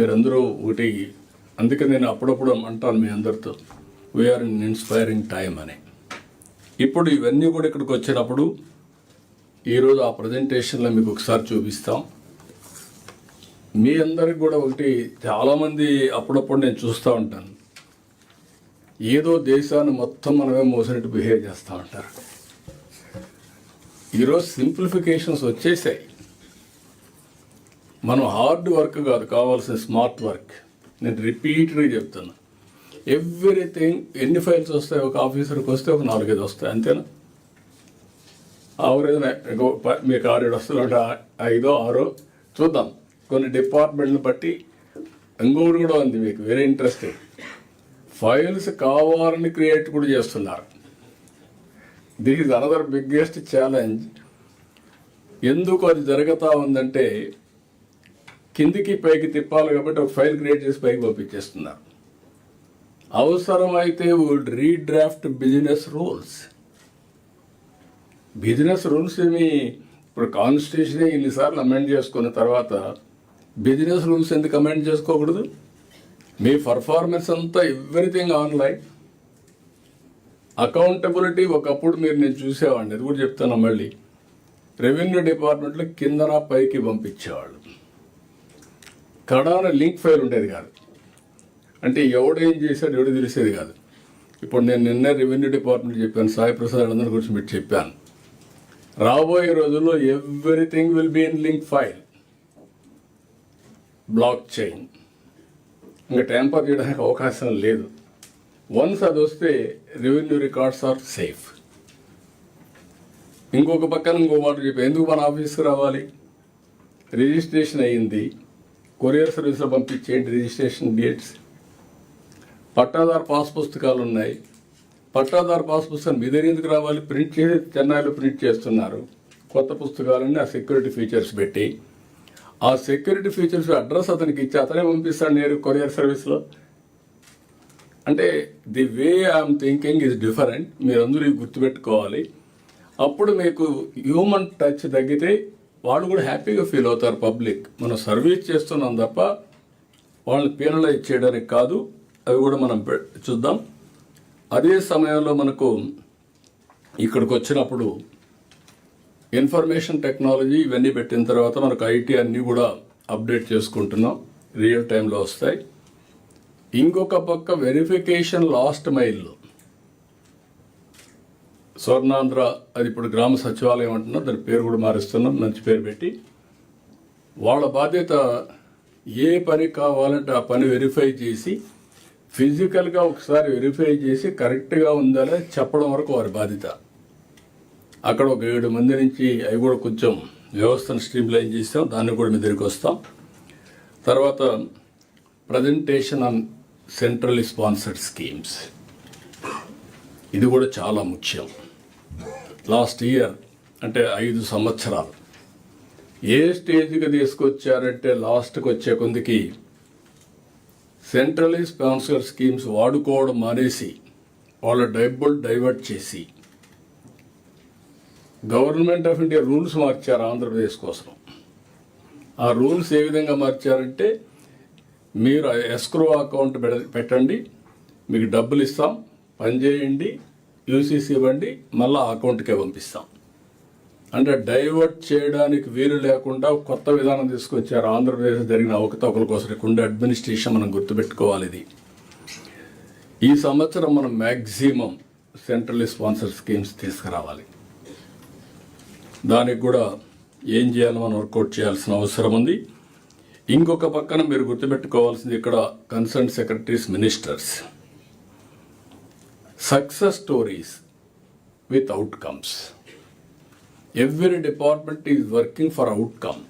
మీరందరూ ఒకటి అందుకే నేను అప్పుడప్పుడు అంటాను మీ అందరితో వీఆర్ ఇన్ ఇన్స్పైరింగ్ టైం అని. ఇప్పుడు ఇవన్నీ కూడా ఇక్కడికి వచ్చినప్పుడు ఈరోజు ఆ ప్రజెంటేషన్లో మీకు ఒకసారి చూపిస్తాం. మీ అందరికి కూడా ఒకటి చాలామంది అప్పుడప్పుడు నేను చూస్తూ ఉంటాను. ఏదో దేశాన్ని మొత్తం మనమే మోసినట్టు బిహేవ్ చేస్తూ ఉంటారు. ఈరోజు సింప్లిఫికేషన్స్ వచ్చేసాయి. మనం హార్డ్ వర్క్ కాదు కావాల్సిన స్మార్ట్ వర్క్. నేను రిపీటెడ్గా చెప్తున్నా. ఎవ్రీథింగ్ ఎన్ని ఫైల్స్ వస్తాయి? ఒక ఆఫీసర్కి వస్తే ఒక నాలుగైదు వస్తాయి అంతేనా? ఆవరేజ్ మీకు ఆరేడు వస్తున్నట్టు ఐదో ఆరో చూద్దాం. కొన్ని డిపార్ట్మెంట్ని బట్టి ఇంకొకటి కూడా ఉంది మీకు వెరీ ఇంట్రెస్టింగ్ ఫైల్స్ కావాలని క్రియేట్ కూడా చేస్తున్నారు. This is another biggest challenge ఎందుకు అది జరుగుతూ ఉందంటే కిందికి పైకి తిప్పాలి కాబట్టి ఒక ఫైల్ క్రియేట్ చేసి పైకి పంపించేస్తున్నారు అవసరమైతే would redraft business rules business rules మీ ఇప్పుడు కాన్స్టిట్యూషనే ఇన్నిసార్లు అమెండ్ చేసుకున్న తర్వాత బిజినెస్ రూల్స్ ఎందుకు అమెండ్ చేసుకోకూడదు? మీ పర్ఫార్మెన్స్ అంతా ఎవ్రీథింగ్ ఆన్లైన్ అకౌంటబిలిటీ ఒకప్పుడు మీరు నేను చూసేవాడిని. అది కూడా చెప్తాను మళ్ళీ. రెవెన్యూ డిపార్ట్మెంట్లో కిందన పైకి పంపించేవాళ్ళు. కడాన లింక్ ఫైల్ ఉండేది కాదు. అంటే ఎవడేం చేశాడు ఎవడు తెలిసేది కాదు. ఇప్పుడు నేను నిన్న రెవెన్యూ డిపార్ట్మెంట్ చెప్పాను సాయి ప్రసాద్ అందరి గురించి మీరు చెప్పాను. రాబోయే రోజుల్లో everything will be in link file. Block chain. ఇంకా ట్యాంపర్ చేయడానికి అవకాశం లేదు. వన్స్ అది వస్తే రెవెన్యూ రికార్డ్స్ ఆర్ సేఫ్. ఇంకొక పక్కన ఇంకో మాట చెప్పి ఎందుకు మన ఆఫీస్కి రావాలి? రిజిస్ట్రేషన్ అయ్యింది. కొరియర్ సర్వీస్లో పంపించేయండి రిజిస్ట్రేషన్ డేట్స్. పట్టాదారు పాస్ పుస్తకాలు ఉన్నాయి. పట్టాదారు పాస్ పుస్తకం మీ దగ్గర ఎందుకు రావాలి? ప్రింట్ చేసి చెన్నైలో ప్రింట్ చేస్తున్నారు. కొత్త పుస్తకాలన్నీ ఆ సెక్యూరిటీ ఫీచర్స్ పెట్టి. ఆ సెక్యూరిటీ ఫీచర్స్ అడ్రస్ అతనికి ఇచ్చి అతనే పంపిస్తాడు నేను కొరియర్ సర్వీస్లో. అంటే the way I'm thinking is different. మీరందరూ గుర్తుపెట్టుకోవాలి. అప్పుడు మీకు హ్యూమన్ టచ్ తగ్గితే వాళ్ళు కూడా హ్యాపీగా ఫీల్ అవుతారు పబ్లిక్. మనం సర్వీస్ చేస్తున్నాం తప్ప వాళ్ళని పీనలైజ్ చేయడానికి కాదు. అవి కూడా మనం చూద్దాం. అదే సమయంలో మనకు ఇక్కడికి వచ్చినప్పుడు ఇన్ఫర్మేషన్ టెక్నాలజీ ఇవన్నీ పెట్టిన తర్వాత మనకు ఐటీ అన్నీ కూడా అప్డేట్ చేసుకుంటున్నాం. రియల్ టైంలో వస్తాయి. ఇంకొక పక్క వెరిఫికేషన్ లాస్ట్ మైల్లో స్వర్ణాంధ్ర అది ఇప్పుడు గ్రామ సచివాలయం అంటున్నాం దాని పేరు కూడా మారుస్తున్నాం మంచి పేరు పెట్టి. వాళ్ళ బాధ్యత ఏ పని కావాలంటే ఆ పని వెరిఫై చేసి ఫిజికల్గా ఒకసారి వెరిఫై చేసి కరెక్ట్గా ఉందా చెప్పడం వరకు వారి బాధ్యత. అక్కడ ఒక ఏడు మంది నుంచి అవి కూడా కొంచెం వ్యవస్థను స్ట్రీమ్లైన్ చేస్తాం దాన్ని కూడా మీ దగ్గరికి వస్తాం. తర్వాత presentation on central sponsored schemes. ఇది కూడా చాలా ముఖ్యం. లాస్ట్ ఇయర్ అంటే ఐదు సంవత్సరాలు. ఏ స్టేజ్కి తీసుకొచ్చారంటే లాస్ట్కి వచ్చే కొందికి సెంట్రలీ స్పాన్సర్ స్కీమ్స్ వాడుకోవడం మానేసి వాళ్ళ డబ్బులు డైవర్ట్ చేసి గవర్నమెంట్ ఆఫ్ ఇండియా రూల్స్ మార్చారు ఆంధ్రప్రదేశ్ కోసం. ఆ రూల్స్ ఏ విధంగా మార్చారంటే మీరు ఎస్క్రో అకౌంట్ పెడ- పెట్టండి మీకు డబ్బులు ఇస్తాం పనిచేయండి యూసీసీ ఇవ్వండి మళ్ళీ అకౌంట్కే పంపిస్తాం. అంటే డైవర్ట్ చేయడానికి వీలు లేకుండా కొత్త విధానం తీసుకొచ్చారు. ఆంధ్రప్రదేశ్ జరిగిన అవకతవకల కోసం ఉండే అడ్మినిస్ట్రేషన్ మనం గుర్తుపెట్టుకోవాలి ఇది. ఈ సంవత్సరం మనం మ్యాక్సిమం సెంట్రల్ స్పాన్సర్ స్కీమ్స్ తీసుకురావాలి. దానికి కూడా ఏం చేయాలో మనం వర్కౌట్ చేయాల్సిన అవసరం ఉంది. ఇంకొక పక్కన మీరు గుర్తుపెట్టుకోవాల్సింది ఇక్కడ concern secretaries ministers. Success stories with outcomes every department is working for outcome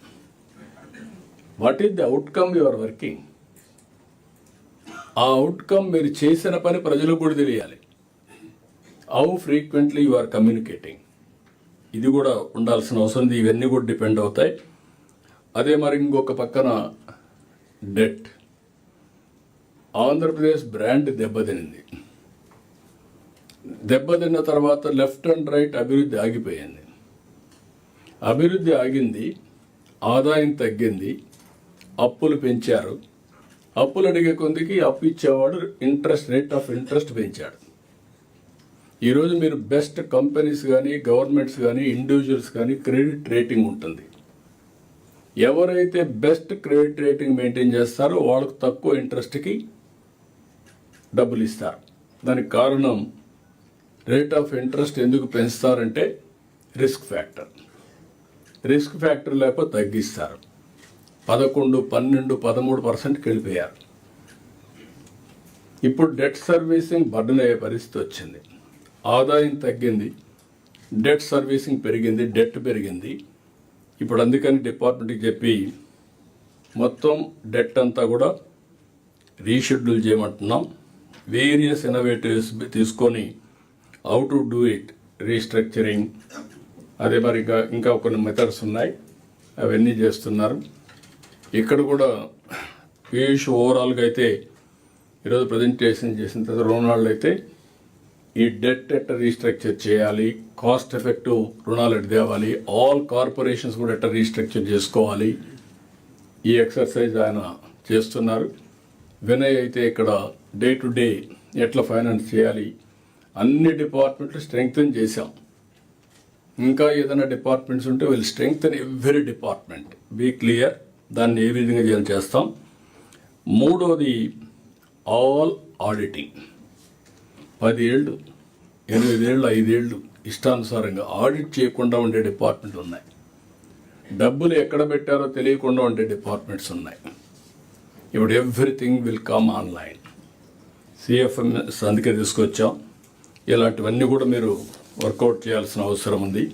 what is the outcome you are working ఆ అవుట్కమ్ మీరు చేసిన పని ప్రజలకు కూడా తెలియాలి. How frequently you are communicating ఇది కూడా ఉండాల్సిన అవసరం. ఉంది ఇవన్నీ కూడా డిపెండ్ అవుతాయి. అదే మరి ఇంకొక పక్కన డెట్ ఆంధ్రప్రదేశ్ బ్రాండ్ దెబ్బతినింది. దెబ్బతిన్న తర్వాత లెఫ్ట్ అండ్ రైట్ అభివృద్ధి ఆగిపోయింది. అభివృద్ధి ఆగింది ఆదాయం తగ్గింది అప్పులు పెంచారు. అప్పులు అడిగే కొందికి అప్పు ఇచ్చేవాడు ఇంట్రెస్ట్ రేట్ ఆఫ్ ఇంట్రెస్ట్ పెంచాడు. ఈరోజు మీరు బెస్ట్ కంపెనీస్ కానీ గవర్నమెంట్స్ కానీ ఇండివిజువల్స్ కానీ క్రెడిట్ రేటింగ్ ఉంటుంది. ఎవరైతే బెస్ట్ క్రెడిట్ రేటింగ్ మెయింటైన్ చేస్తారో వాళ్ళకు తక్కువ ఇంట్రెస్ట్కి డబ్బులు ఇస్తారు. దానికి కారణం రేట్ ఆఫ్ ఇంట్రెస్ట్ ఎందుకు పెంచుతారంటే రిస్క్ ఫ్యాక్టర్ రిస్క్ ఫ్యాక్టర్ లేకపోతే తగ్గిస్తారు. పదకొండు పన్నెండు పదమూడు పర్సెంట్కి వెళ్ళిపోయారు. ఇప్పుడు డెట్ సర్వీసింగ్ బర్డన్ అయ్యే పరిస్థితి వచ్చింది. ఆదాయం తగ్గింది డెట్ సర్వీసింగ్ పెరిగింది డెట్ పెరిగింది. ఇప్పుడు అందుకని డిపార్ట్మెంట్కి చెప్పి మొత్తం డెట్ అంతా కూడా రీషెడ్యూల్ చేయమంటున్నాం. వేరియస్ ఇన్నోవేటివ్స్ తీసుకొని how to do it restructuring అదే మరి ఇంకా ఇంకా కొన్ని మెథడ్స్ ఉన్నాయి. అవన్నీ చేస్తున్నారు. ఇక్కడ కూడా పీయూష్ ఓవరాల్గా అయితే ఈరోజు ప్రజెంటేషన్ చేసిన తర్వాత రుణాలు అయితే ఈ డెట్ ఎట్ట రీస్ట్రక్చర్ చేయాలి కాస్ట్ ఎఫెక్టివ్ రుణాలు ఎట్ తేవాలి ఆల్ కార్పొరేషన్స్ కూడా ఎట్ట రీస్ట్రక్చర్ చేసుకోవాలి ఈ ఎక్సర్సైజ్ ఆయన చేస్తున్నారు. వినయ్ అయితే ఇక్కడ డే టు డే ఎట్లా ఫైనాన్స్ చేయాలి అన్ని డిపార్ట్మెంట్లు స్ట్రెంగ్తన్ చేశాం. ఇంకా ఏదైనా డిపార్ట్మెంట్స్ ఉంటే will strengthen every department be clear దాన్ని ఏ విధంగా చేయాలి చేస్తాం. మూడోది ఆల్ ఆడిటింగ్ పది ఏళ్ళు ఎనిమిదేళ్ళు ఐదేళ్ళు ఇష్టానుసారంగా ఆడిట్ చేయకుండా ఉండే డిపార్ట్మెంట్ ఉన్నాయి. డబ్బులు ఎక్కడ పెట్టారో తెలియకుండా ఉండే డిపార్ట్మెంట్స్ ఉన్నాయి. ఇప్పుడు everything will come online CFMS అందుకే తీసుకొచ్చాం. ఇలాంటివన్నీ కూడా మీరు వర్కౌట్ చేయాల్సిన అవసరం ఉంది.